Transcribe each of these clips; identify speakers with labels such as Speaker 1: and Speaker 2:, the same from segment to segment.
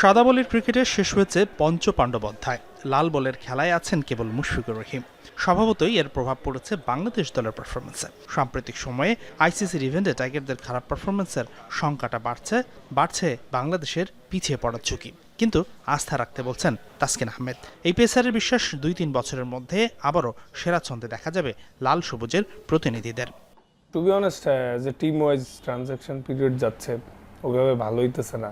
Speaker 1: সাদা বলের ক্রিকেটে শেষ হয়েছে পঞ্চ পাণ্ডব অধ্যায়। লাল বলের খেলায় আছেন কেবল মুশফিকুর রহিম। স্বভাবতই এর প্রভাব পড়েছে বাংলাদেশ দলের পারফরমেন্সে সাম্প্রতিক সময়ে আইসিসির ইভেন্টে টাইগারদের খারাপ পারফরমেন্সের সংখ্যাটা বাড়ছে বাড়ছে বাংলাদেশের পিছিয়ে পড়ার ঝুঁকি। কিন্তু আস্থা রাখতে বলছেন তাসকিন আহমেদ। এই পেসারের বিশ্বাস দুই তিন বছরের মধ্যে আবারও সেরা ছন্দে দেখা যাবে লাল সবুজের প্রতিনিধিদের।
Speaker 2: To be honest a team wise transaction period যাচ্ছে ওইভাবে ভালো হইতেছে না।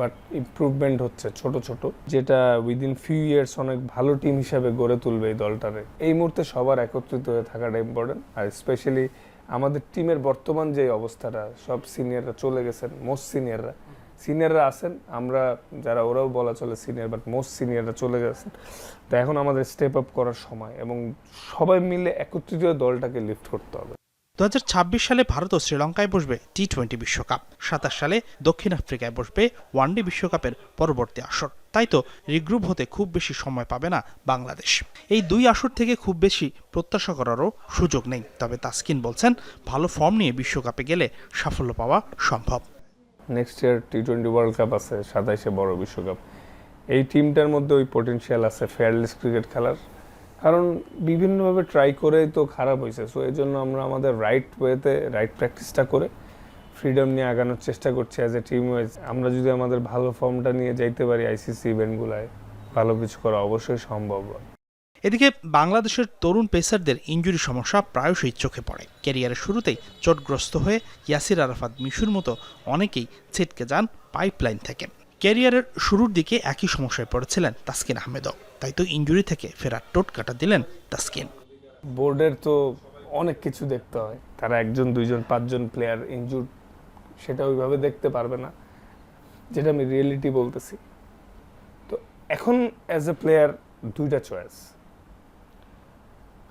Speaker 2: বাট ইমপ্রুভমেন্ট হচ্ছে ছোট ছোট, যেটা উইদিন ফিউ ইয়ার্স অনেক ভালো টিম হিসাবে গড়ে তুলবে এই দলটারে। এই মুহূর্তে সবার একত্রিত হয়ে থাকাটা ইম্পর্টেন্ট আর স্পেশালি আমাদের টিমের বর্তমান যে অবস্থাটা, সব সিনিয়ররা চলে গেছেন মোস্ট সিনিয়ররা সিনিয়ররা আছেন, আমরা যারা ওরাও বলা চলে সিনিয়র বাট মোস্ট সিনিয়ররা চলে গেছেন। তো এখন আমাদের স্টেপ আপ করার সময়, এবং সবাই মিলে একত্রিত দলটাকে লিফট করতে হবে।
Speaker 1: দু হাজার ছাব্বিশ সালে ভারত ও শ্রীলঙ্কায় বসবে টি টোয়েন্টি বিশ্বকাপ। সাতাশ সালে দক্ষিণ আফ্রিকায় বসবে ওয়ানডে বিশ্বকাপের পরবর্তী আসর। তাই তো রিগ্রুপ হতে খুব বেশি সময় পাবে না বাংলাদেশ। এই দুই আসর থেকে খুব বেশি প্রত্যাশা করারও সুযোগ নেই। তবে তাসকিন বলছেন, ভালো ফর্ম নিয়ে বিশ্বকাপে গেলে সাফল্য পাওয়া সম্ভব।
Speaker 2: Next year T twenty world cup আছে, সাতাইশে বড় বিশ্বকাপ। এই টিমটার মধ্যে ওই পটেনশিয়াল আছে ফেয়ারলেস ক্রিকেট খেলার। কারণ বিভিন্নভাবে ট্রাই করে তো খারাপ হয়েছে। সো এই জন্য আমরা আমাদের রাইট ওয়েতে রাইট প্র্যাকটিসটা করে ফ্রিডম নিয়ে আগানোর চেষ্টা করছি অ্যাজ এ টিম ওয়াইজ আমরা যদি আমাদের ভালো ফর্মটা নিয়ে যাইতে পারি আইসিসি ইভেন্টগুলায় ভালো কিছু করা অবশ্যই সম্ভব
Speaker 1: এদিকে বাংলাদেশের তরুণ পেসারদের ইঞ্জুরি সমস্যা প্রায়শই চোখে পড়ে। ক্যারিয়ারের শুরুতেই চোটগ্রস্ত হয়ে ইয়াসির আরাফাত মিশুর মতো অনেকেই ছিটকে যান পাইপলাইন থেকে। ক্যারিয়ারের শুরুর দিকে একই সমস্যায় পড়েছিলেন তাসকিন আহমেদও। তাই তো ইঞ্জুরি থেকে ফেরার টোটকাটা দিলেন তাসকিন।
Speaker 2: বোর্ডের তো অনেক কিছু দেখতে হয়। তারা একজন, দুইজন, পাঁচজন প্লেয়ার ইনজুর সেটা ওইভাবে দেখতে পারবে না, যেটা আমি রিয়েলিটি বলতেছি। তো এখন অ্যাজ এ প্লেয়ার দুইটা চয়েস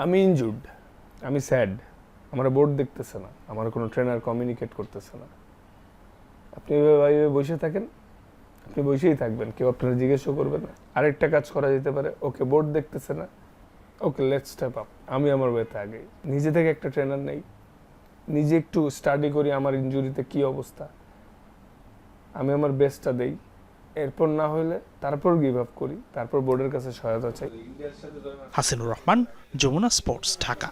Speaker 2: আমি ইনজুর্ড আমি স্যাড আমার বোর্ড দেখতেছে না, আমার কোনো ট্রেনার কমিউনিকেট করতেছে না। আপনি এভাবে বসে থাকেন আপনি বসেই থাকবেন, কেউ আপনারা জিজ্ঞেসও করবে না। আরেকটা কাজ করা যেতে পারে, ওকে বোর্ড দেখতেছে না। ওকে লেট স্টেপ আপ আমি আমার ওয়েতে আগে। নিজে থেকে একটা ট্রেনার নেই। নিজে একটু স্টাডি করি আমার ইনজুরিতে কি অবস্থা। আমি আমার বেস্টটা দেই। এরপর না হলে তারপর গিভ আপ করি। তারপর বোর্ডের কাছে সহায়তা চাই।
Speaker 1: হাসিনুর রহমান, যমুনা স্পোর্টস ঢাকা।